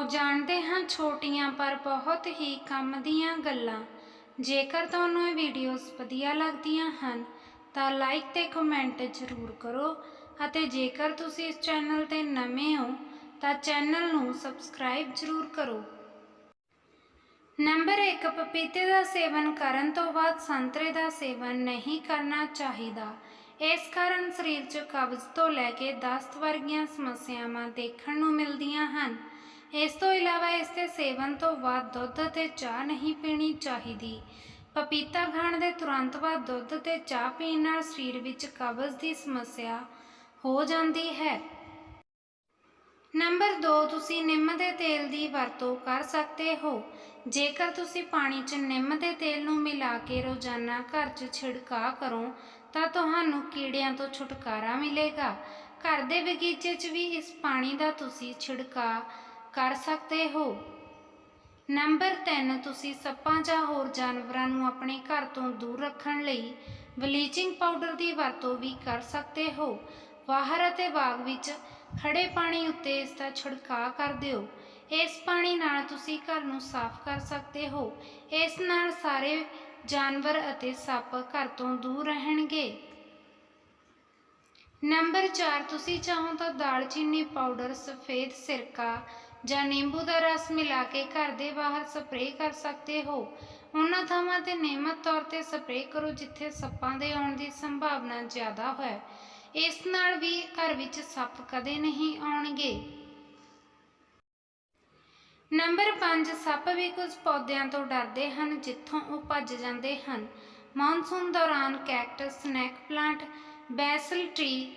ਆਓ ਜਾਣਦੇ ਹਾਂ ਛੋਟੀਆਂ ਪਰ ਬਹੁਤ ਹੀ ਕੰਮ ਦੀਆਂ ਗੱਲਾਂ। ਜੇਕਰ ਤੁਹਾਨੂੰ ਇਹ ਵੀਡੀਓਜ਼ ਵਧੀਆ ਲੱਗਦੀਆਂ ਹਨ, ਤਾਂ ਲਾਈਕ ਤੇ ਕਮੈਂਟ ਜ਼ਰੂਰ ਕਰੋ ਅਤੇ ਜੇਕਰ ਤੁਸੀਂ ਇਸ ਚੈਨਲ ਤੇ ਨਵੇਂ ਹੋ, ਤਾਂ ਚੈਨਲ ਨੂੰ ਸਬਸਕ੍ਰਾਈਬ ਜ਼ਰੂਰ ਕਰੋ। ਨੰਬਰ 1 ਪਪੀਤੇ ਦਾ ਸੇਵਨ ਕਰਨ ਤੋਂ ਬਾਅਦ ਸੰਤਰੇ ਦਾ ਸੇਵਨ ਨਹੀਂ ਕਰਨਾ ਚਾਹੀਦਾ। ਇਸ ਕਾਰਨ ਸਰੀਰ 'ਚ ਕਬਜ਼ ਤੋਂ ਲੈ ਕੇ ਦਸਤ ਵਰਗੀਆਂ ਸਮੱਸਿਆਵਾਂ ਦੇਖਣ ਨੂੰ ਮਿਲਦੀਆਂ ਹਨ। ਇਸ ਤੋਂ ਇਲਾਵਾ ਇਸ ਦੇ ਸੇਵਨ ਤੋਂ ਬਾਅਦ ਦੁੱਧ ਅਤੇ ਚਾਹ ਨਹੀਂ ਪੀਣੀ ਚਾਹੀਦੀ। ਪਪੀਤਾ ਖਾਣ ਦੇ ਤੁਰੰਤ ਬਾਅਦ ਦੁੱਧ ਤੇ ਚਾਹ ਪੀਣ ਨਾਲ ਸਰੀਰ ਵਿੱਚ ਕਬਜ਼ ਦੀ ਸਮੱਸਿਆ ਹੋ ਜਾਂਦੀ ਹੈ। ਨੰਬਰ 2 ਤੁਸੀਂ ਨਿੰਮ ਦੇ ਤੇਲ ਦੀ ਵਰਤੋਂ ਕਰ ਸਕਦੇ ਹੋ। ਜੇਕਰ ਤੁਸੀਂ ਪਾਣੀ 'ਚ ਨਿੰਮ ਦੇ ਤੇਲ ਨੂੰ ਮਿਲਾ ਕੇ ਰੋਜ਼ਾਨਾ ਘਰ 'ਚ ਛਿੜਕਾਅ ਕਰੋ, ਤਾਂ ਤੁਹਾਨੂੰ ਕੀੜਿਆਂ ਤੋਂ ਛੁਟਕਾਰਾ ਮਿਲੇਗਾ। ਘਰ ਦੇ ਬਗੀਚੇ 'ਚ ਵੀ ਇਸ ਪਾਣੀ ਦਾ ਤੁਸੀਂ ਛਿੜਕਾਅ ਕਰ ਸਕਦੇ ਹੋ। ਨੰਬਰ 3 ਤੁਸੀਂ ਸੱਪਾਂ ਜਾਂ ਹੋਰ ਜਾਨਵਰਾਂ ਨੂੰ ਆਪਣੇ ਘਰ ਤੋਂ ਦੂਰ ਰੱਖਣ ਲਈ ਬਲੀਚਿੰਗ ਪਾਊਡਰ ਦੀ ਵਰਤੋਂ ਵੀ ਕਰ ਸਕਦੇ ਹੋ। ਬਾਹਰ ਅਤੇ ਬਾਗ ਵਿੱਚ ਖੜੇ ਪਾਣੀ ਉੱਤੇ ਇਸ ਦਾ ਛਿੜਕਾਅ ਕਰ ਦਿਓ। ਇਸ ਪਾਣੀ ਨਾਲ ਤੁਸੀਂ ਘਰ ਨੂੰ ਸਾਫ਼ ਕਰ ਸਕਦੇ ਹੋ। ਇਸ ਨਾਲ ਸਾਰੇ ਜਾਨਵਰ ਅਤੇ ਸੱਪ ਘਰ ਤੋਂ ਦੂਰ ਰਹਿਣਗੇ। ਨੰਬਰ 4 ਤੁਸੀਂ ਚਾਹੋ ਤਾਂ ਦਾਲਚੀਨੀ ਪਾਊਡਰ, ਸਫੇਦ ਸਿਰਕਾ ਜਾਂ ਨਿੰਬੂ ਦਾ ਰਸ ਮਿਲਾ ਕੇ ਘਰ ਦੇ ਬਾਹਰ ਸਪਰੇਅ ਕਰ ਸਕਦੇ ਹੋ? ਉਹਨਾਂ ਥਾਵਾਂ ਤੇ ਨਿਯਮਤ ਤੌਰ ਤੇ ਸਪਰੇਅ ਕਰੋ ਜਿੱਥੇ ਸੱਪਾਂ ਦੇ ਆਉਣ ਦੀ ਸੰਭਾਵਨਾ ਜ਼ਿਆਦਾ ਹੈ। ਇਸ ਨਾਲ ਵੀ ਘਰ ਵਿੱਚ ਸੱਪ ਕਦੇ ਨਹੀਂ ਆਉਣਗੇ। ਨੰਬਰ 5 ਸੱਪ ਵੀ ਕੁਝ ਪੌਦਿਆਂ ਤੋਂ ਡਰਦੇ ਹਨ, ਜਿੱਥੋਂ ਉਹ ਭੱਜ ਜਾਂਦੇ ਹਨ। ਮੌਨਸੂਨ ਦੌਰਾਨ cactus, snake plant, basil tree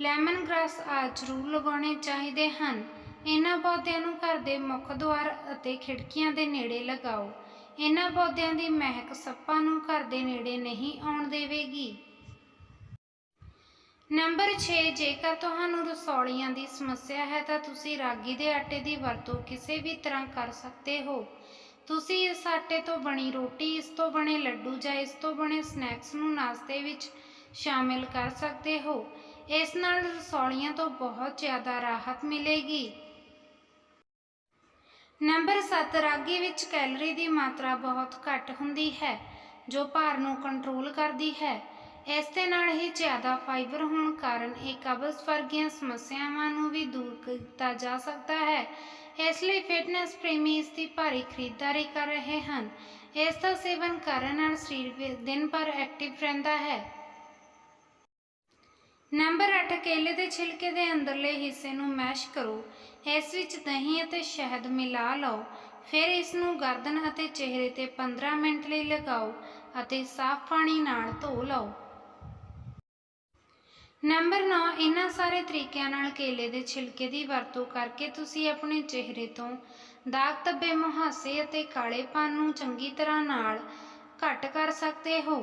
lemon grass ਆ ਜ਼ਰੂਰ ਲਗਾਉਣੇ ਚਾਹੀਦੇ ਹਨ। ਇਹਨਾਂ ਪੌਦਿਆਂ ਨੂੰ ਘਰ ਦੇ ਮੁੱਖ ਦੁਆਰ ਅਤੇ ਖਿੜਕੀਆਂ ਦੇ ਨੇੜੇ ਲਗਾਓ। ਇਹਨਾਂ ਪੌਦਿਆਂ ਦੀ ਮਹਿਕ ਸੱਪਾਂ ਨੂੰ ਘਰ ਦੇ ਨੇੜੇ ਨਹੀਂ ਆਉਣ ਦੇਵੇਗੀ। ਨੰਬਰ 6 ਜੇਕਰ ਤੁਹਾਨੂੰ ਰਸੌਲੀਆਂ ਦੀ ਸਮੱਸਿਆ ਹੈ ਤਾਂ ਤੁਸੀਂ ਰਾਗੀ ਦੇ ਆਟੇ ਦੀ ਵਰਤੋਂ ਕਿਸੇ ਵੀ ਤਰ੍ਹਾਂ ਕਰ ਸਕਦੇ ਹੋ। ਤੁਸੀਂ ਇਸ ਆਟੇ ਤੋਂ ਬਣੀ ਰੋਟੀ, ਇਸ ਤੋਂ ਬਣੇ ਲੱਡੂ ਜਾਂ ਇਸ ਤੋਂ ਬਣੇ ਸਨੈਕਸ ਨੂੰ ਨਾਸ਼ਤੇ ਵਿੱਚ ਸ਼ਾਮਿਲ ਕਰ ਸਕਦੇ ਹੋ। ਇਸ ਨਾਲ ਰਸੌਲੀਆਂ ਤੋਂ ਬਹੁਤ ਜ਼ਿਆਦਾ ਰਾਹਤ ਮਿਲੇਗੀ। ਨੰਬਰ 7 ਰਾਗੀ ਵਿੱਚ ਕੈਲਰੀ ਦੀ ਮਾਤਰਾ ਬਹੁਤ ਘੱਟ ਹੁੰਦੀ ਹੈ, ਜੋ ਭਾਰ ਨੂੰ ਕੰਟਰੋਲ ਕਰਦੀ ਹੈ। ਇਸ ਦੇ ਨਾਲ ਹੀ ਜ਼ਿਆਦਾ ਫਾਈਬਰ ਹੋਣ ਕਾਰਨ ਇਹ ਕਬਜ਼ ਵਰਗੀਆਂ ਸਮੱਸਿਆਵਾਂ ਨੂੰ ਵੀ ਦੂਰ ਕੀਤਾ ਜਾ ਸਕਦਾ ਹੈ। ਇਸ ਲਈ ਫਿਟਨੈਸ ਪ੍ਰੇਮੀ ਇਸ ਦੀ ਭਾਰੀ ਖਰੀਦਦਾਰੀ ਕਰ ਰਹੇ ਹਨ। ਇਸ ਦਾ ਸੇਵਨ ਕਰਨ ਨਾਲ ਸਰੀਰ ਦਿਨ ਭਰ ਐਕਟਿਵ ਰਹਿੰਦਾ ਹੈ। ਨੰਬਰ 8 ਕੇਲੇ ਦੇ ਛਿਲਕੇ ਦੇ ਅੰਦਰਲੇ ਹਿੱਸੇ ਨੂੰ ਮੈਸ਼ ਕਰੋ। ਇਸ ਵਿੱਚ ਦਹੀਂ ਅਤੇ ਸ਼ਹਿਦ ਮਿਲਾ ਲਓ। ਫਿਰ ਇਸ ਨੂੰ ਗਰਦਨ ਅਤੇ ਚਿਹਰੇ ਤੇ 15 ਮਿੰਟ ਲਈ ਲਗਾਓ ਅਤੇ ਸਾਫ਼ ਪਾਣੀ ਨਾਲ ਧੋ ਲਓ। ਨੰਬਰ 9 ਇਹਨਾਂ ਸਾਰੇ ਤਰੀਕਿਆਂ ਨਾਲ ਕੇਲੇ ਦੇ ਛਿਲਕੇ ਦੀ ਵਰਤੋਂ ਕਰਕੇ ਤੁਸੀਂ ਆਪਣੇ ਚਿਹਰੇ ਤੋਂ ਦਾਗ ਧੱਬੇ ਮੁਹਾਸੇ ਅਤੇ ਕਾਲੇਪਨ ਨੂੰ ਚੰਗੀ ਤਰ੍ਹਾਂ ਨਾਲ ਘੱਟ ਕਰ ਸਕਦੇ ਹੋ।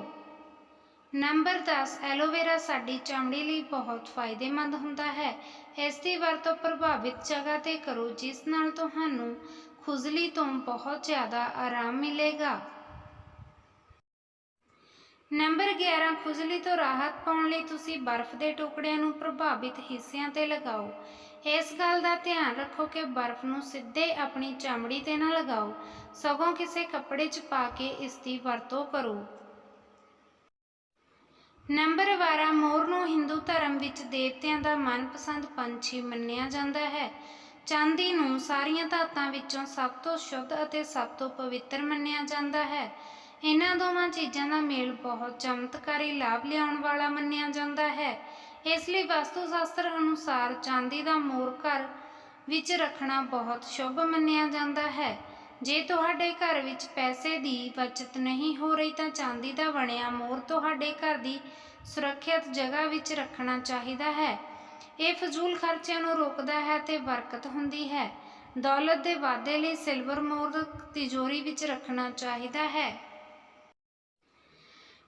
ਨੰਬਰ 10 ਐਲੋਵੇਰਾ ਸਾਡੀ ਚਮੜੀ ਲਈ ਬਹੁਤ ਫਾਇਦੇਮੰਦ ਹੁੰਦਾ ਹੈ। ਇਸ ਦੀ ਵਰਤੋਂ ਪ੍ਰਭਾਵਿਤ ਜਗ੍ਹਾ ਤੇ ਕਰੋ, ਜਿਸ ਨਾਲ ਤੁਹਾਨੂੰ ਖੁਜਲੀ ਤੋਂ ਬਹੁਤ ਜ਼ਿਆਦਾ ਆਰਾਮ ਮਿਲੇਗਾ। ਨੰਬਰ 11 ਖੁਜਲੀ ਤੋਂ ਰਾਹਤ ਪਾਉਣ ਲਈ ਤੁਸੀਂ ਬਰਫ਼ ਦੇ ਟੁਕੜਿਆਂ ਨੂੰ ਪ੍ਰਭਾਵਿਤ ਹਿੱਸਿਆਂ ਤੇ ਲਗਾਓ। ਇਸ ਗੱਲ ਦਾ ਧਿਆਨ ਰੱਖੋ ਕਿ ਬਰਫ਼ ਨੂੰ ਸਿੱਧੇ ਆਪਣੀ ਚਮੜੀ ਤੇ ਨਾ ਲਗਾਓ। ਸਗੋਂ ਕਿਸੇ ਕੱਪੜੇ 'ਚ ਪਾ ਕੇ ਇਸ ਦੀ ਵਰਤੋਂ ਕਰੋ। ਨੰਬਰ 12 ਮੋਰ ਨੂੰ ਹਿੰਦੂ ਧਰਮ ਵਿੱਚ ਦੇਵਤਿਆਂ ਦਾ ਮਨਪਸੰਦ ਪੰਛੀ ਮੰਨਿਆ ਜਾਂਦਾ ਹੈ। ਚਾਂਦੀ ਨੂੰ ਸਾਰੀਆਂ ਧਾਤਾਂ ਵਿੱਚੋਂ ਸਭ ਤੋਂ ਸ਼ੁੱਧ ਅਤੇ ਸਭ ਤੋਂ ਪਵਿੱਤਰ ਮੰਨਿਆ ਜਾਂਦਾ ਹੈ। ਇਹਨਾਂ ਦੋਵਾਂ ਚੀਜ਼ਾਂ ਦਾ ਮੇਲ ਬਹੁਤ ਚਮਤਕਾਰੀ ਲਾਭ ਲਿਆਉਣ ਵਾਲਾ ਮੰਨਿਆ ਜਾਂਦਾ ਹੈ। ਇਸ ਲਈ ਵਾਸਤੂ ਸ਼ਾਸਤਰ ਅਨੁਸਾਰ ਚਾਂਦੀ ਦਾ ਮੋਰ ਘਰ ਵਿੱਚ ਰੱਖਣਾ ਬਹੁਤ ਸ਼ੁਭ ਮੰਨਿਆ ਜਾਂਦਾ ਹੈ। ਜੇ ਤੁਹਾਡੇ ਘਰ ਵਿੱਚ ਪੈਸੇ ਦੀ ਬਚਤ ਨਹੀਂ ਹੋ ਰਹੀ ਤਾਂ ਚਾਂਦੀ ਦਾ ਬਣਿਆ ਮੋਰ ਤੁਹਾਡੇ ਘਰ ਦੀ ਸੁਰੱਖਿਅਤ ਜਗ੍ਹਾ ਵਿੱਚ ਰੱਖਣਾ ਚਾਹੀਦਾ ਹੈ। ਇਹ ਫਜ਼ੂਲ ਖਰਚਿਆਂ ਨੂੰ ਰੋਕਦਾ ਹੈ ਤੇ ਬਰਕਤ ਹੁੰਦੀ ਹੈ। ਦੌਲਤ ਦੇ ਵਾਧੇ ਲਈ ਸਿਲਵਰ ਮੋਰ ਤਿਜੋਰੀ ਵਿੱਚ ਰੱਖਣਾ ਚਾਹੀਦਾ ਹੈ।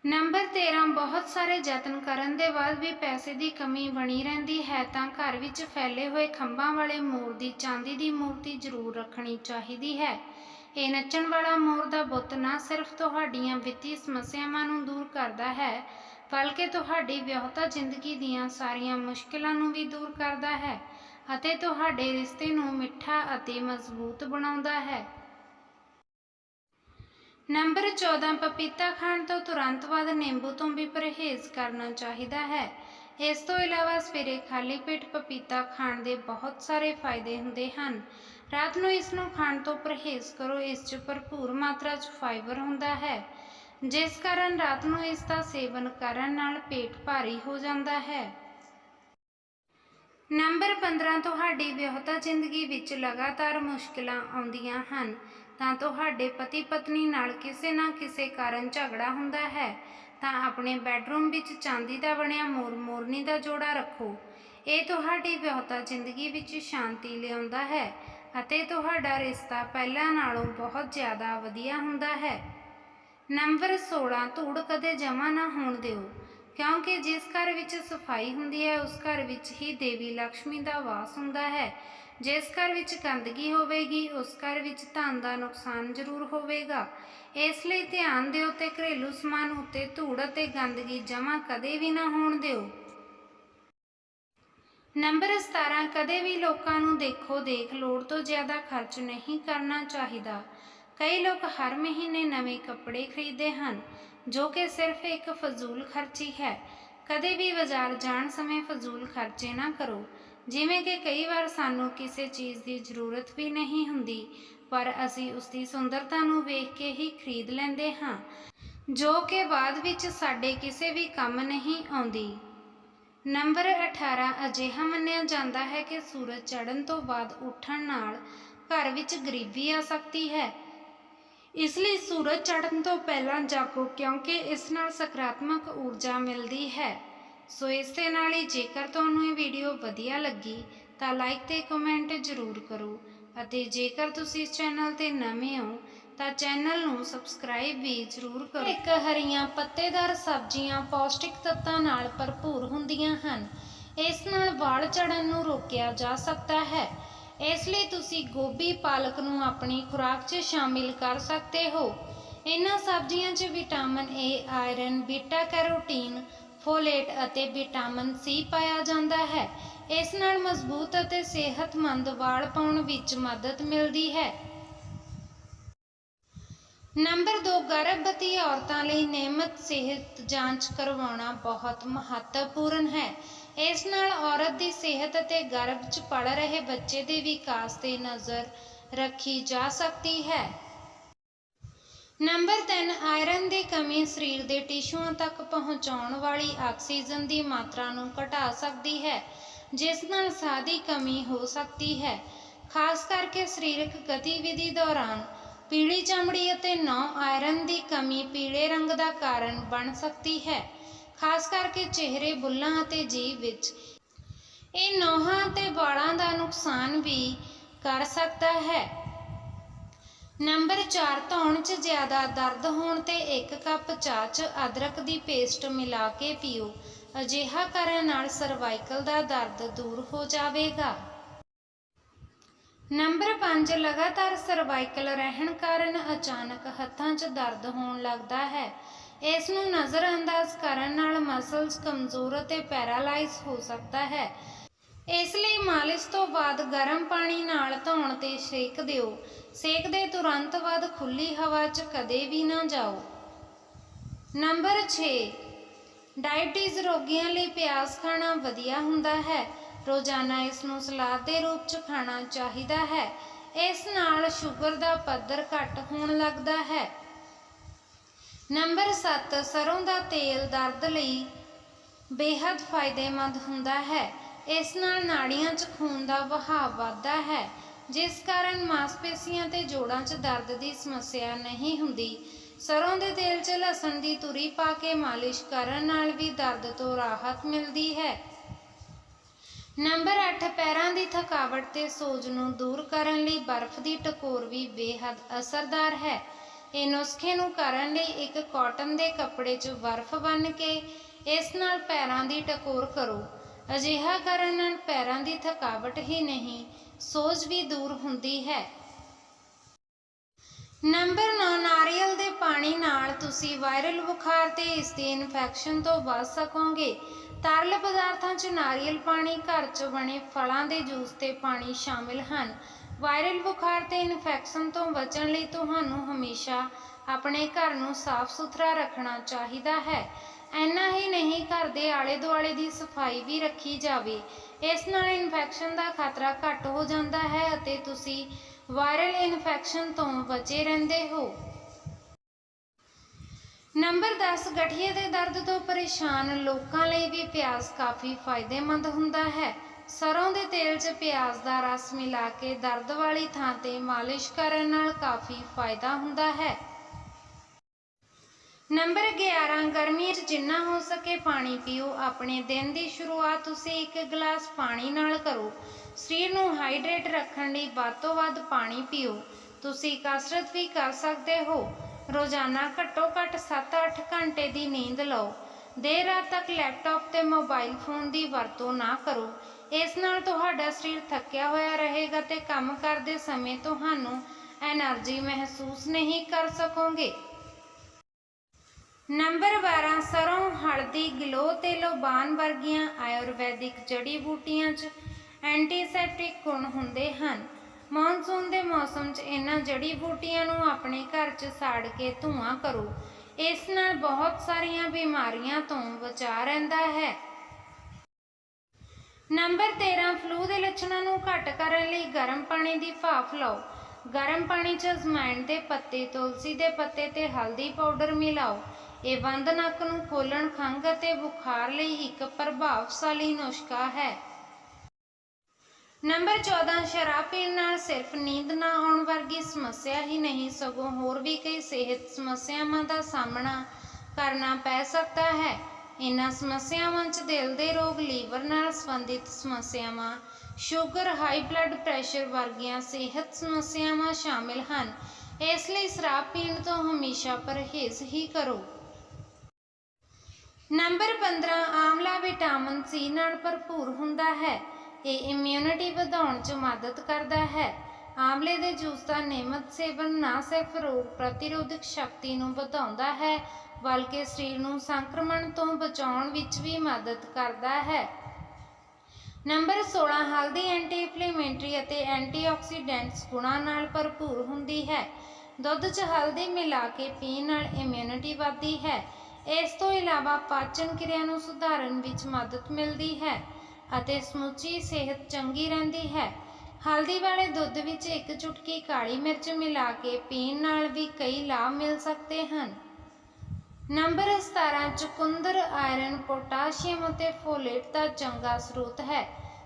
ਨੰਬਰ 13 ਬਹੁਤ ਸਾਰੇ ਯਤਨ ਕਰਨ ਦੇ ਬਾਅਦ ਵੀ ਪੈਸੇ ਦੀ ਕਮੀ ਬਣੀ ਰਹਿੰਦੀ ਹੈ ਤਾਂ ਘਰ ਵਿੱਚ ਫੈਲੇ ਹੋਏ ਖੰਭਾਂ ਵਾਲੇ ਮੋਰ ਦੀ ਚਾਂਦੀ ਦੀ ਮੂਰਤੀ ਜ਼ਰੂਰ ਰੱਖਣੀ ਚਾਹੀਦੀ ਹੈ। ਇਹ ਨੱਚਣ ਵਾਲਾ ਮੋਰ ਦਾ ਬੁੱਤ ਨਾ ਸਿਰਫ ਤੁਹਾਡੀਆਂ ਵਿੱਤੀ ਸਮੱਸਿਆਵਾਂ ਨੂੰ ਦੂਰ ਕਰਦਾ ਹੈ, ਬਲਕਿ ਤੁਹਾਡੀ ਵਿਆਹਤਾ ਜ਼ਿੰਦਗੀ ਦੀਆਂ ਸਾਰੀਆਂ ਮੁਸ਼ਕਲਾਂ ਨੂੰ ਵੀ ਦੂਰ ਕਰਦਾ ਹੈ ਅਤੇ ਤੁਹਾਡੇ ਰਿਸ਼ਤੇ ਨੂੰ ਮਿੱਠਾ ਅਤੇ ਮਜ਼ਬੂਤ ਬਣਾਉਂਦਾ ਹੈ। ਨੰਬਰ 14 ਪਪੀਤਾ ਖਾਣ ਤੋਂ ਤੁਰੰਤ ਬਾਅਦ ਨਿੰਬੂ ਤੋਂ ਵੀ ਪਰਹੇਜ਼ ਕਰਨਾ ਚਾਹੀਦਾ ਹੈ। ਇਸ ਤੋਂ ਇਲਾਵਾ ਸਵੇਰੇ ਖਾਲੀ ਪੇਟ ਪਪੀਤਾ ਖਾਣ ਦੇ ਬਹੁਤ ਸਾਰੇ ਫਾਇਦੇ ਹੁੰਦੇ ਹਨ। ਰਾਤ ਨੂੰ ਇਸ ਨੂੰ ਖਾਣ ਤੋਂ ਪਰਹੇਜ਼ ਕਰੋ, ਇਸ 'ਚ ਭਰਪੂਰ ਮਾਤਰਾ 'ਚ ਫਾਈਬਰ ਹੁੰਦਾ ਹੈ। ਜਿਸ ਕਾਰਨ ਰਾਤ ਨੂੰ ਇਸ ਦਾ ਸੇਵਨ ਕਰਨ ਨਾਲ ਪੇਟ ਭਾਰੀ ਹੋ ਜਾਂਦਾ ਹੈ। ਨੰਬਰ 15 ਤੁਹਾਡੀ ਵਿਆਹਤਾ ਜ਼ਿੰਦਗੀ ਵਿੱਚ ਲਗਾਤਾਰ ਮੁਸ਼ਕਲਾਂ ਆਉਂਦੀਆਂ ਹਨ। ਤਾਂ ਤੁਹਾਡੇ ਪਤੀ ਪਤਨੀ ਨਾਲ ਕਿਸੇ ਨਾ ਕਿਸੇ ਕਾਰਨ ਝਗੜਾ ਹੁੰਦਾ ਹੈ, ਤਾਂ ਆਪਣੇ ਬੈੱਡਰੂਮ ਵਿੱਚ ਚਾਂਦੀ ਦਾ ਬਣਿਆ ਮੋਰ ਮੋਰਨੀ ਦਾ ਜੋੜਾ ਰੱਖੋ। ਇਹ ਤੁਹਾਡੀ ਵਿਆਹਤਾ ਜ਼ਿੰਦਗੀ ਵਿੱਚ ਸ਼ਾਂਤੀ ਲਿਆਉਂਦਾ ਹੈ ਅਤੇ ਤੁਹਾਡਾ ਰਿਸ਼ਤਾ ਪਹਿਲਾਂ ਨਾਲੋਂ ਬਹੁਤ ਜ਼ਿਆਦਾ ਵਧੀਆ ਹੁੰਦਾ ਹੈ। ਨੰਬਰ 16 ਧੂੜ ਕਦੇ ਜਮਾ ਨਾ ਹੋਣ ਦਿਓ, ਕਿਉਂਕਿ ਜਿਸ ਘਰ ਵਿੱਚ ਸਫ਼ਾਈ ਹੁੰਦੀ ਹੈ, ਉਸ ਘਰ ਵਿੱਚ ਹੀ ਦੇਵੀ ਲక్ష్ਮੀ ਦਾ ਵਾਸ ਹੁੰਦਾ ਹੈ। ਜਿਸ ਘਰ ਵਿੱਚ ਗੰਦਗੀ ਹੋਵੇਗੀ, ਉਸ ਘਰ ਵਿੱਚ ਧਨ ਦਾ ਨੁਕਸਾਨ ਜ਼ਰੂਰ ਹੋਵੇਗਾ। ਇਸ ਲਈ ਧਿਆਨ ਦਿਓ ਤੇ ਘਰੇਲੂ ਸਮਾਨ ਉੱਤੇ ਧੂੜ ਅਤੇ ਗੰਦਗੀ ਜਮਾ ਕਦੇ ਵੀ ਨਾ ਹੋਣ ਦਿਓ। ਨੰਬਰ 17 ਕਦੇ ਵੀ ਲੋਕਾਂ ਨੂੰ ਦੇਖੋ, ਦੇਖ ਲੋੜ ਤੋਂ ਜ਼ਿਆਦਾ ਖਰਚ ਨਹੀਂ ਕਰਨਾ ਚਾਹੀਦਾ। ਕਈ ਲੋਕ ਹਰ ਮਹੀਨੇ ਨਵੇਂ ਕੱਪੜੇ ਖਰੀਦਦੇ ਹਨ, ਜੋ ਕਿ ਸਿਰਫ ਇੱਕ ਫਜ਼ੂਲ ਖਰਚੀ ਹੈ। ਕਦੇ ਵੀ ਬਾਜ਼ਾਰ ਜਾਣ ਸਮੇਂ ਫਜ਼ੂਲ ਖਰਚੇ ਨਾ ਕਰੋ। ਜਿਵੇਂ ਕਿ ਕਈ ਵਾਰ ਸਾਨੂੰ ਕਿਸੇ ਚੀਜ਼ ਦੀ ਜ਼ਰੂਰਤ ਵੀ ਨਹੀਂ ਹੁੰਦੀ, ਪਰ ਅਸੀਂ ਉਸ ਦੀ ਸੁੰਦਰਤਾ ਨੂੰ ਵੇਖ ਕੇ ਹੀ ਖਰੀਦ ਲੈਂਦੇ ਹਾਂ, ਜੋ ਕਿ ਬਾਅਦ ਵਿੱਚ ਸਾਡੇ ਕਿਸੇ ਵੀ ਕੰਮ ਨਹੀਂ ਆਉਂਦੀ। ਨੰਬਰ 18 ਅਜਿਹਾ ਮੰਨਿਆ ਜਾਂਦਾ ਹੈ ਕਿ ਸੂਰਜ ਚੜ੍ਹਨ ਤੋਂ ਬਾਅਦ ਉੱਠਣ ਨਾਲ ਘਰ ਵਿੱਚ ਗਰੀਬੀ ਆ ਸਕਦੀ ਹੈ। ਇਸ ਲਈ ਸੂਰਜ ਚੜ੍ਹਨ ਤੋਂ ਪਹਿਲਾਂ ਜਾਗੋ, ਕਿਉਂਕਿ ਇਸ ਨਾਲ ਸਕਾਰਾਤਮਕ ਊਰਜਾ ਮਿਲਦੀ ਹੈ। ਸੋ ਇਸ ਦੇ ਨਾਲ ਹੀ ਜੇਕਰ ਤੁਹਾਨੂੰ ਇਹ ਵੀਡੀਓ ਵਧੀਆ ਲੱਗੀ, ਤਾਂ ਲਾਈਕ ਤੇ ਕਮੈਂਟ ਜ਼ਰੂਰ ਕਰੋ ਅਤੇ ਜੇਕਰ ਤੁਸੀਂ ਇਸ ਚੈਨਲ ਤੇ ਨਵੇਂ ਹੋ, ਤਾਂ ਚੈਨਲ ਨੂੰ ਸਬਸਕ੍ਰਾਈਬ ਵੀ ਜ਼ਰੂਰ ਕਰੋ। ਇੱਕ ਹਰੀਆਂ ਪੱਤੇਦਾਰ ਸਬਜ਼ੀਆਂ ਪੌਸ਼ਟਿਕ ਤੱਤਾਂ ਨਾਲ ਭਰਪੂਰ ਹੁੰਦੀਆਂ ਹਨ। ਇਸ ਨਾਲ ਵਾਲ ਝੜਨ ਨੂੰ ਰੋਕਿਆ ਜਾ ਸਕਦਾ ਹੈ। ਇਸ ਲਈ ਤੁਸੀਂ ਗੋਭੀ ਪਾਲਕ ਨੂੰ ਆਪਣੀ ਖੁਰਾਕ 'ਚ ਸ਼ਾਮਿਲ ਕਰ ਸਕਦੇ ਹੋ। ਇਹਨਾਂ ਸਬਜ਼ੀਆਂ 'ਚ vitamin A iron beta carotene folate ਅਤੇ ਵਿਟਾਮਿਨ ਸੀ ਪਾਇਆ ਜਾਂਦਾ ਹੈ। ਇਸ ਨਾਲ ਮਜ਼ਬੂਤ ਅਤੇ ਸਿਹਤਮੰਦ ਵਾਲ ਪਾਉਣ ਵਿੱਚ ਮਦਦ ਮਿਲਦੀ ਹੈ। ਨੰਬਰ 2 ਗਰਭਵਤੀ ਔਰਤਾਂ ਲਈ ਨਿਯਮਤ ਸਿਹਤ ਜਾਂਚ ਕਰਵਾਉਣਾ ਬਹੁਤ ਮਹੱਤਵਪੂਰਨ ਹੈ। ਇਸ ਨਾਲ ਔਰਤ ਦੀ ਸਿਹਤ ਅਤੇ ਗਰਭ 'ਚ ਪੜ ਰਹੇ ਬੱਚੇ ਦੇ ਵਿਕਾਸ ਤੇ ਨਜ਼ਰ ਰੱਖੀ ਜਾ ਸਕਦੀ ਹੈ। ਨੰਬਰ 3 ਆਇਰਨ ਦੀ ਕਮੀ ਸਰੀਰ ਦੇ ਟਿਸ਼ੂਆਂ ਤੱਕ ਪਹੁੰਚਾਉਣ ਵਾਲੀ ਆਕਸੀਜਨ ਦੀ ਮਾਤਰਾ ਨੂੰ ਘਟਾ ਸਕਦੀ ਹੈ, ਜਿਸ ਨਾਲ ਸਾਹ ਦੀ ਕਮੀ ਹੋ ਸਕਦੀ ਹੈ। ਖਾਸ ਕਰਕੇ ਸਰੀਰਕ ਗਤੀਵਿਧੀ ਦੌਰਾਨ ਪੀਲੀ ਚਮੜੀ ਅਤੇ ਨੌ, ਆਇਰਨ ਦੀ ਕਮੀ ਪੀਲੇ ਰੰਗ ਦਾ ਕਾਰਨ ਬਣ ਸਕਦੀ ਹੈ, ਖਾਸ ਕਰਕੇ ਚਿਹਰੇ, ਬੁੱਲਾਂ ਅਤੇ ਜੀਭ ਵਿੱਚ। ਇਹ ਨੌਹਾਂ ਅਤੇ ਵਾਲਾਂ ਦਾ ਨੁਕਸਾਨ ਵੀ ਕਰ ਸਕਦਾ ਹੈ। ਨੰਬਰ 4 ਧੌਣ 'ਚ ਜ਼ਿਆਦਾ ਦਰਦ ਹੋਣ ਤੇ 1 ਕੱਪ ਚਾਹ 'ਚ ਅਦਰਕ ਦੀ ਪੇਸਟ ਮਿਲਾ ਕੇ ਪੀਓ। ਅਜਿਹਾ ਕਰਨ ਨਾਲ ਸਰਵਾਈਕਲ ਦਾ ਦਰਦ ਦੂਰ ਹੋ ਜਾਵੇਗਾ। ਨੰਬਰ 5 ਲਗਾਤਾਰ ਸਰਵਾਈਕਲ ਰਹਿਣ ਕਾਰਨ ਅਚਾਨਕ ਹੱਥਾਂ 'ਚ ਦਰਦ ਹੋਣ ਲੱਗਦਾ ਹੈ। ਇਸ ਨੂੰ ਨਜ਼ਰਅੰਦਾਜ਼ ਕਰਨ ਨਾਲ ਮਸਲਸ ਕਮਜ਼ੋਰ ਅਤੇ ਪੈਰਾਲਾਈਜ਼ ਹੋ ਸਕਦਾ ਹੈ। ਇਸ ਲਈ ਮਾਲਿਸ਼ ਤੋਂ ਬਾਅਦ ਗਰਮ ਪਾਣੀ ਨਾਲ ਧੋਣ ਤੇ ਸੇਕ ਦਿਓ। ਸੇਕ ਦੇ ਤੁਰੰਤ ਬਾਅਦ ਖੁੱਲੀ ਹਵਾ 'ਚ ਕਦੇ ਵੀ ਨਾ ਜਾਓ। ਨੰਬਰ 6 ਡਾਇਬਟੀਜ਼ ਰੋਗੀਆਂ ਲਈ ਪਿਆਜ਼ ਖਾਣਾ ਵਧੀਆ ਹੁੰਦਾ ਹੈ। ਰੋਜ਼ਾਨਾ ਇਸ ਨੂੰ ਸਲਾਦ ਦੇ ਰੂਪ 'ਚ ਖਾਣਾ ਚਾਹੀਦਾ ਹੈ। ਇਸ ਨਾਲ ਸ਼ੂਗਰ ਦਾ ਪੱਧਰ ਘੱਟ ਹੋਣ ਲੱਗਦਾ ਹੈ। ਨੰਬਰ 7 ਸਰੋਂ ਦਾ ਤੇਲ ਦਰਦ ਲਈ ਬੇहद ਫਾਇਦੇਮੰਦ ਹੁੰਦਾ ਹੈ। ਇਸ ਨਾਲ ਨਾੜੀਆਂ 'ਚ ਖੂਨ ਦਾ ਵਹਾਅ ਵੱਧਦਾ ਹੈ, ਜਿਸ ਕਾਰਨ ਮਾਸਪੇਸ਼ੀਆਂ ਤੇ ਜੋੜਾਂ 'ਚ ਦਰਦ ਦੀ ਸਮੱਸਿਆ ਨਹੀਂ ਹੁੰਦੀ। ਸਰੋਂ ਦੇ ਤੇਲ 'ਚ ਲਸਣ ਦੀ ਤੁਰੀ ਪਾ ਕੇ ਮਾਲਿਸ਼ ਕਰਨ ਨਾਲ ਵੀ ਦਰਦ ਤੋਂ ਰਾਹਤ ਮਿਲਦੀ ਹੈ। ਨੰਬਰ 8 ਪੈਰਾਂ ਦੀ ਥਕਾਵਟ ਤੇ ਸੋਜ ਨੂੰ ਦੂਰ ਕਰਨ ਲਈ ਬਰਫ਼ ਦੀ ਟਕੋਰ ਵੀ ਬੇਹੱਦ ਅਸਰਦਾਰ ਹੈ। ਇਹ ਨੁਸਖੇ ਨੂੰ ਕਰਨ ਲਈ ਇੱਕ ਕਾਟਨ ਦੇ ਕੱਪੜੇ 'ਚ ਬਰਫ਼ ਬੰਨ੍ਹ ਕੇ ਇਸ ਨਾਲ ਪੈਰਾਂ ਦੀ ਟਕੋਰ ਕਰੋ। ਅਜਿਹਾ ਕਰਨ ਨਾਲ ਪੈਰਾਂ ਦੀ ਥਕਾਵਟ ਹੀ ਨਹੀਂ, ਸੋਜ ਵੀ ਦੂਰ ਹੁੰਦੀ ਹੈ। ਨੰਬਰ 9 ਨਾਰੀਅਲ ਦੇ ਪਾਣੀ ਨਾਲ ਤੁਸੀਂ ਵਾਇਰਲ ਬੁਖਾਰ ਤੇ ਇਸ ਦੀ ਇਨਫੈਕਸ਼ਨ ਤੋਂ ਬਚ ਸਕੋਗੇ। ਤਰਲ ਪਦਾਰਥਾਂ 'ਚ ਨਾਰੀਅਲ ਪਾਣੀ ਘਰ 'ਚ ਬਣੇ ਫਲਾਂ ਦੇ ਜੂਸ ਤੇ ਪਾਣੀ ਸ਼ਾਮਿਲ ਹਨ। ਵਾਇਰਲ ਬੁਖਾਰ ਤੇ ਇਨਫੈਕਸ਼ਨ ਤੋਂ ਬਚਣ ਲਈ ਤੁਹਾਨੂੰ ਹਮੇਸ਼ਾ ਆਪਣੇ ਘਰ ਨੂੰ ਸਾਫ਼ ਸੁਥਰਾ ਰੱਖਣਾ ਚਾਹੀਦਾ ਹੈ। ਇੰਨਾ ਹੀ ਨਹੀਂ ਘਰ ਦੇ ਆਲੇ ਦੁਆਲੇ ਦੀ ਸਫ਼ਾਈ ਵੀ ਰੱਖੀ ਜਾਵੇ। ਇਸ ਨਾਲ ਇਨਫੈਕਸ਼ਨ ਦਾ ਖਤਰਾ ਘੱਟ ਹੋ ਜਾਂਦਾ ਹੈ ਅਤੇ ਤੁਸੀਂ ਵਾਇਰਲ ਇਨਫੈਕਸ਼ਨ ਤੋਂ ਬਚੇ ਰਹਿੰਦੇ ਹੋ। ਨੰਬਰ 10 ਗਠੀਏ ਦੇ ਦਰਦ ਤੋਂ ਪਰੇਸ਼ਾਨ ਲੋਕਾਂ ਲਈ ਵੀ ਪਿਆਜ਼ ਕਾਫੀ ਫਾਇਦੇਮੰਦ ਹੁੰਦਾ ਹੈ। ਸਰੋਂ ਦੇ ਤੇਲ 'ਚ ਪਿਆਜ਼ ਦਾ ਰਸ ਮਿਲਾ ਕੇ ਦਰਦ ਵਾਲੀ ਥਾਂ ਤੇ ਮਾਲਿਸ਼ ਕਰਨ ਨਾਲ ਕਾਫੀ ਫਾਇਦਾ ਹੁੰਦਾ ਹੈ। ਨੰਬਰ 11 ਗਰਮੀ 'ਚ ਜਿੰਨਾ ਹੋ ਸਕੇ ਪਾਣੀ ਪੀਓ। ਆਪਣੇ ਦਿਨ ਦੀ ਸ਼ੁਰੂਆਤ ਤੁਸੀਂ ਇੱਕ ਗਲਾਸ ਪਾਣੀ ਨਾਲ ਕਰੋ। ਸਰੀਰ ਨੂੰ ਹਾਈਡਰੇਟ ਰੱਖਣ ਲਈ ਵੱਧ ਤੋਂ ਵੱਧ ਪਾਣੀ ਪੀਓ। ਤੁਸੀਂ ਕਸਰਤ ਵੀ ਕਰ ਸਕਦੇ ਹੋ। ਰੋਜ਼ਾਨਾ ਘੱਟੋ ਘੱਟ 7-8 ਘੰਟੇ ਦੀ ਨੀਂਦ ਲਓ। ਦੇਰ ਰਾਤ ਤੱਕ ਲੈਪਟਾਪ ਤੇ ਮੋਬਾਈਲ ਫੋਨ ਦੀ ਵਰਤੋਂ ਨਾ ਕਰੋ। ਇਸ ਨਾਲ ਤੁਹਾਡਾ ਸਰੀਰ ਥੱਕਿਆ ਹੋਇਆ ਰਹੇਗਾ ਤੇ ਕੰਮ ਕਰਦੇ ਸਮੇਂ ਤੁਹਾਨੂੰ ਐਨਰਜੀ ਮਹਿਸੂਸ ਨਹੀਂ ਕਰ ਸਕੋਗੇ। ਨੰਬਰ 12 ਸਰੋਂ, ਹਲਦੀ, ਗਲੋ ਤੇ ਲੋਬਾਨ ਵਰਗੀਆਂ ਆਯੁਰਵੈਦਿਕ ਜੜੀ ਬੂਟੀਆਂ 'ਚ ਐਂਟੀਸੈਪਟਿਕ ਗੁਣ ਹੁੰਦੇ ਹਨ। ਮੌਨਸੂਨ ਦੇ ਮੌਸਮ 'ਚ ਇਹਨਾਂ ਜੜੀ ਬੂਟੀਆਂ ਨੂੰ ਆਪਣੇ ਘਰ 'ਚ ਸਾੜ ਕੇ ਧੂਆਂ ਕਰੋ। ਇਸ ਨਾਲ ਬਹੁਤ ਸਾਰੀਆਂ ਬਿਮਾਰੀਆਂ ਤੋਂ ਬਚਾ ਰਹਿੰਦਾ ਹੈ। ਨੰਬਰ 13 ਫਲੂ ਦੇ ਲੱਛਣਾਂ ਨੂੰ ਘੱਟ ਕਰਨ ਲਈ ਗਰਮ ਪਾਣੀ ਦੀ ਭਾਫ਼ ਲਓ। ਗਰਮ ਪਾਣੀ 'ਚ ਅਜਵਾਇਣ ਦੇ ਪੱਤੇ, ਤੁਲਸੀ ਦੇ ਪੱਤੇ ਤੇ ਹਲਦੀ ਪਾਊਡਰ ਮਿਲਾਓ। ਇਹ ਬੰਦ ਨੱਕ ਨੂੰ ਖੋਲਣ ਖੰਘ ਅਤੇ ਬੁਖਾਰ ਲਈ ਇੱਕ ਪ੍ਰਭਾਵਸ਼ਾਲੀ ਨੁਸਖਾ ਹੈ। ਨੰਬਰ 14 ਸ਼ਰਾਬ ਪੀਣ ਨਾਲ ਸਿਰਫ ਨੀਂਦ ਨਾ ਆਉਣ ਵਰਗੀ ਸਮੱਸਿਆ ਹੀ ਨਹੀਂ, ਸਗੋਂ ਹੋਰ ਵੀ ਕਈ ਸਿਹਤ ਸਮੱਸਿਆਵਾਂ ਦਾ ਸਾਹਮਣਾ ਕਰਨਾ ਪੈ ਸਕਦਾ ਹੈ। ਇਹਨਾਂ ਸਮੱਸਿਆਵਾਂ 'ਚ ਦਿਲ ਦੇ ਰੋਗ, ਲੀਵਰ ਨਾਲ ਸੰਬੰਧਿਤ ਸਮੱਸਿਆਵਾਂ, ਸ਼ੂਗਰ, ਹਾਈ ਬਲੱਡ ਪ੍ਰੈਸ਼ਰ ਵਰਗੀਆਂ ਸਿਹਤ ਸਮੱਸਿਆਵਾਂ ਸ਼ਾਮਿਲ ਹਨ। ਇਸ ਲਈ ਸ਼ਰਾਬ ਪੀਣ ਤੋਂ ਹਮੇਸ਼ਾ ਪਰਹੇਜ਼ ਹੀ ਕਰੋ। ਨੰਬਰ 15 ਆਮਲਾ ਵਿਟਾਮਿਨ ਸੀ ਨਾਲ ਭਰਪੂਰ ਹੁੰਦਾ ਹੈ। ਇਹ ਇਮਿਊਨਿਟੀ ਵਧਾਉਣ 'ਚ ਮਦਦ ਕਰਦਾ ਹੈ। ਆਮਲੇ ਦੇ ਜੂਸ ਦਾ ਨਿਯਮਤ ਸੇਵਨ ਨਾ ਸਿਰਫ ਰੋਗ ਪ੍ਰਤੀਰੋਧਕ ਸ਼ਕਤੀ ਨੂੰ ਵਧਾਉਂਦਾ ਹੈ, ਬਲਕਿ ਸਰੀਰ ਨੂੰ ਸੰਕਰਮਣ ਤੋਂ ਬਚਾਉਣ ਵਿੱਚ ਵੀ ਮਦਦ ਕਰਦਾ ਹੈ। ਨੰਬਰ 16 ਹਲਦੀ ਐਂਟੀ ਇਨਫਲੇਮੇਟਰੀ ਅਤੇ ਐਂਟੀਆਕਸੀਡੈਂਟਸ ਗੁਣਾਂ ਨਾਲ ਭਰਪੂਰ ਹੁੰਦੀ ਹੈ। ਦੁੱਧ 'ਚ ਹਲਦੀ ਮਿਲਾ ਕੇ ਪੀਣ ਨਾਲ ਇਮਿਊਨਿਟੀ ਵੱਧਦੀ ਹੈ। ਇਸ ਤੋਂ ਇਲਾਵਾ ਪਾਚਨ ਕਿਰਿਆ ਨੂੰ ਸੁਧਾਰਨ ਵਿੱਚ ਮਦਦ ਮਿਲਦੀ ਹੈ ਅਤੇ ਸਮੁੱਚੀ ਸਿਹਤ ਚੰਗੀ ਰਹਿੰਦੀ ਹੈ। ਹਲਦੀ ਵਾਲੇ ਦੁੱਧ ਵਿੱਚ ਇੱਕ ਚੁਟਕੀ ਕਾਲੀ ਮਿਰਚ ਮਿਲਾ ਕੇ ਪੀਣ ਨਾਲ ਵੀ ਕਈ ਲਾਭ ਮਿਲ ਸਕਦੇ ਹਨ। ਨੰਬਰ 17 ਚੁਕੰਦਰ ਆਇਰਨ ਪੋਟਾਸ਼ੀਅਮ ਅਤੇ ਫੋਲੇਟ ਦਾ ਚੰਗਾ ਸਰੋਤ ਹੈ।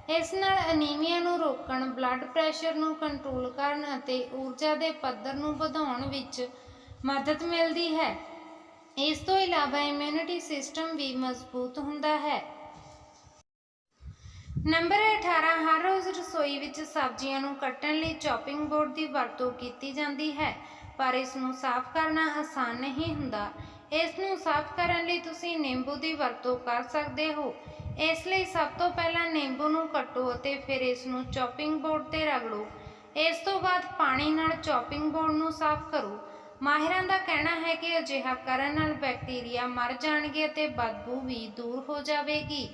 ਇਸ ਨਾਲ ਅਨੀਮੀਆ ਨੂੰ ਰੋਕਣ, ਬਲੱਡ ਪ੍ਰੈਸ਼ਰ ਨੂੰ ਕੰਟਰੋਲ ਕਰਨ ਅਤੇ ਊਰਜਾ ਦੇ ਪੱਧਰ ਨੂੰ ਵਧਾਉਣ ਵਿੱਚ ਮਦਦ ਮਿਲਦੀ ਹੈ। ਇਸ ਤੋਂ ਇਲਾਵਾ ਇਮਿਊਨਿਟੀ ਸਿਸਟਮ ਵੀ ਮਜ਼ਬੂਤ ਹੁੰਦਾ ਹੈ। ਨੰਬਰ 18 ਹਰ ਰੋਜ਼ ਰਸੋਈ ਵਿੱਚ ਸਬਜ਼ੀਆਂ ਨੂੰ ਕੱਟਣ ਲਈ ਚੌਪਿੰਗ ਬੋਰਡ ਦੀ ਵਰਤੋਂ ਕੀਤੀ ਜਾਂਦੀ ਹੈ, ਪਰ ਇਸ ਨੂੰ ਸਾਫ਼ ਕਰਨਾ ਆਸਾਨ ਨਹੀਂ ਹੁੰਦਾ। ਇਸ ਨੂੰ ਸਾਫ਼ ਕਰਨ ਲਈ ਤੁਸੀਂ ਨਿੰਬੂ ਦੀ ਵਰਤੋਂ ਕਰ ਸਕਦੇ ਹੋ। ਇਸ ਲਈ ਸਭ ਤੋਂ ਪਹਿਲਾਂ ਨਿੰਬੂ ਨੂੰ ਕੱਟੋ ਅਤੇ ਫਿਰ ਇਸ ਨੂੰ ਚੌਪਿੰਗ ਬੋਰਡ ਤੇ ਰਗੜੋ ਇਸ ਤੋਂ ਬਾਅਦ ਪਾਣੀ ਨਾਲ ਚੌਪਿੰਗ ਬੋਰਡ ਨੂੰ ਸਾਫ਼ ਕਰੋ। ਮਾਹਿਰਾਂ ਦਾ ਕਹਿਣਾ ਹੈ ਕਿ ਅਜਿਹਾ ਕਰਨ ਨਾਲ ਬੈਕਟੀਰੀਆ ਮਰ ਜਾਣਗੇ ਅਤੇ ਬਦਬੂ ਵੀ ਦੂਰ ਹੋ ਜਾਵੇਗੀ।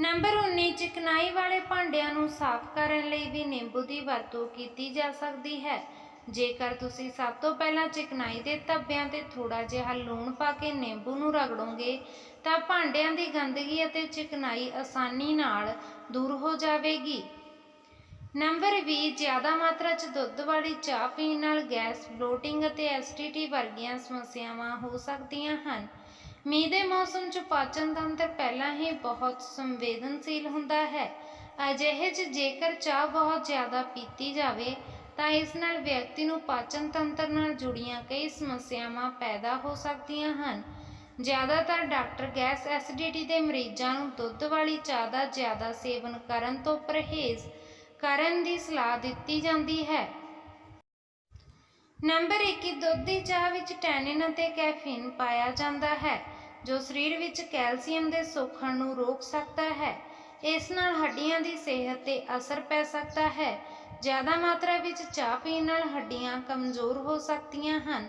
ਨੰਬਰ 19 ਚਿਕਨਾਈ ਵਾਲੇ ਭਾਂਡਿਆਂ ਨੂੰ ਸਾਫ਼ ਕਰਨ ਲਈ ਵੀ ਨਿੰਬੂ ਦੀ ਵਰਤੋਂ ਕੀਤੀ ਜਾ ਸਕਦੀ ਹੈ। ਜੇਕਰ ਤੁਸੀਂ ਸਭ ਤੋਂ ਪਹਿਲਾਂ ਚਿਕਨਾਈ ਦੇ ਧੱਬਿਆਂ ਤੇ ਥੋੜਾ ਜਿਹਾ ਲੂਣ ਪਾ ਕੇ ਨਿੰਬੂ ਨੂੰ ਰਗੜੋਗੇ, ਤਾਂ ਭਾਂਡਿਆਂ ਦੀ ਗੰਦਗੀ ਅਤੇ ਚਿਕਨਾਈ ਆਸਾਨੀ ਨਾਲ ਦੂਰ ਹੋ ਜਾਵੇਗੀ। ਨੰਬਰ 20 ਜ਼ਿਆਦਾ ਮਾਤਰਾ 'ਚ ਦੁੱਧ ਵਾਲੀ ਚਾਹ ਪੀਣ ਨਾਲ ਗੈਸ ਬਲੋਟਿੰਗ ਅਤੇ ਐਸਿਡਿਟੀ ਵਰਗੀਆਂ ਸਮੱਸਿਆਵਾਂ ਹੋ ਸਕਦੀਆਂ ਹਨ। ਮੀਂਹ ਦੇ ਮੌਸਮ 'ਚ ਪਾਚਨ ਤੰਤਰ ਪਹਿਲਾਂ ਹੀ ਬਹੁਤ ਸੰਵੇਦਨਸ਼ੀਲ ਹੁੰਦਾ ਹੈ। ਅਜਿਹੇ 'ਚ ਜੇਕਰ ਚਾਹ ਬਹੁਤ ਜ਼ਿਆਦਾ ਪੀਤੀ ਜਾਵੇ, ਤਾਂ ਇਸ ਨਾਲ ਵਿਅਕਤੀ ਨੂੰ ਪਾਚਨ ਤੰਤਰ ਨਾਲ ਜੁੜੀਆਂ ਕਈ ਸਮੱਸਿਆਵਾਂ ਪੈਦਾ ਹੋ ਸਕਦੀਆਂ ਹਨ। ਜ਼ਿਆਦਾਤਰ ਡਾਕਟਰ ਗੈਸ ਐਸਿਡਿਟੀ ਦੇ ਮਰੀਜ਼ਾਂ ਨੂੰ ਦੁੱਧ ਵਾਲੀ ਚਾਹ ਦਾ ਜ਼ਿਆਦਾ ਸੇਵਨ ਕਰਨ ਤੋਂ ਪਰਹੇਜ਼ ਕਰਨ ਦੀ ਸਲਾਹ ਦਿੱਤੀ ਜਾਂਦੀ ਹੈ। ਨੰਬਰ 21 ਦੁੱਧ ਦੀ ਚਾਹ ਵਿੱਚ ਟੈਨਿਨ ਅਤੇ ਕੈਫੀਨ ਪਾਇਆ ਜਾਂਦਾ ਹੈ, ਜੋ ਸਰੀਰ ਵਿੱਚ ਕੈਲਸੀਅਮ ਦੇ ਸੋਖਣ ਨੂੰ ਰੋਕ ਸਕਦਾ ਹੈ। ਇਸ ਨਾਲ ਹੱਡੀਆਂ ਦੀ ਸਿਹਤ ਤੇ ਅਸਰ ਪੈ ਸਕਦਾ ਹੈ। ਜ਼ਿਆਦਾ ਮਾਤਰਾ ਵਿੱਚ ਚਾਹ ਪੀਣ ਨਾਲ ਹੱਡੀਆਂ ਕਮਜ਼ੋਰ ਹੋ ਸਕਦੀਆਂ ਹਨ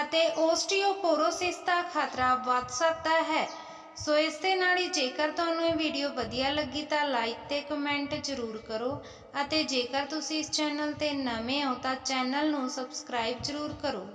ਅਤੇ ਓਸਟੀਓਪੋਰੋਸਿਸ ਦਾ ਖਤਰਾ ਵੱਧ ਸਕਦਾ ਹੈ। ਸੋ ਇਸ ਦੇ ਨਾਲ ਹੀ ਜੇਕਰ ਤੁਹਾਨੂੰ ਇਹ ਵੀਡੀਓ ਵਧੀਆ ਲੱਗੀ ਤਾਂ ਲਾਈਕ ਤੇ ਕਮੈਂਟ ਜ਼ਰੂਰ ਕਰੋ ਅਤੇ ਜੇਕਰ ਤੁਸੀਂ ਇਸ ਚੈਨਲ ਤੇ ਨਵੇਂ ਹੋ ਤਾਂ ਚੈਨਲ ਨੂੰ ਸਬਸਕ੍ਰਾਈਬ ਜ਼ਰੂਰ ਕਰੋ।